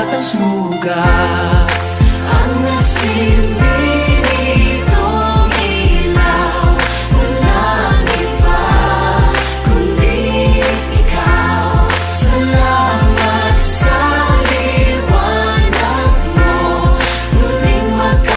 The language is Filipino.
at ang sugat. Ang nagsimula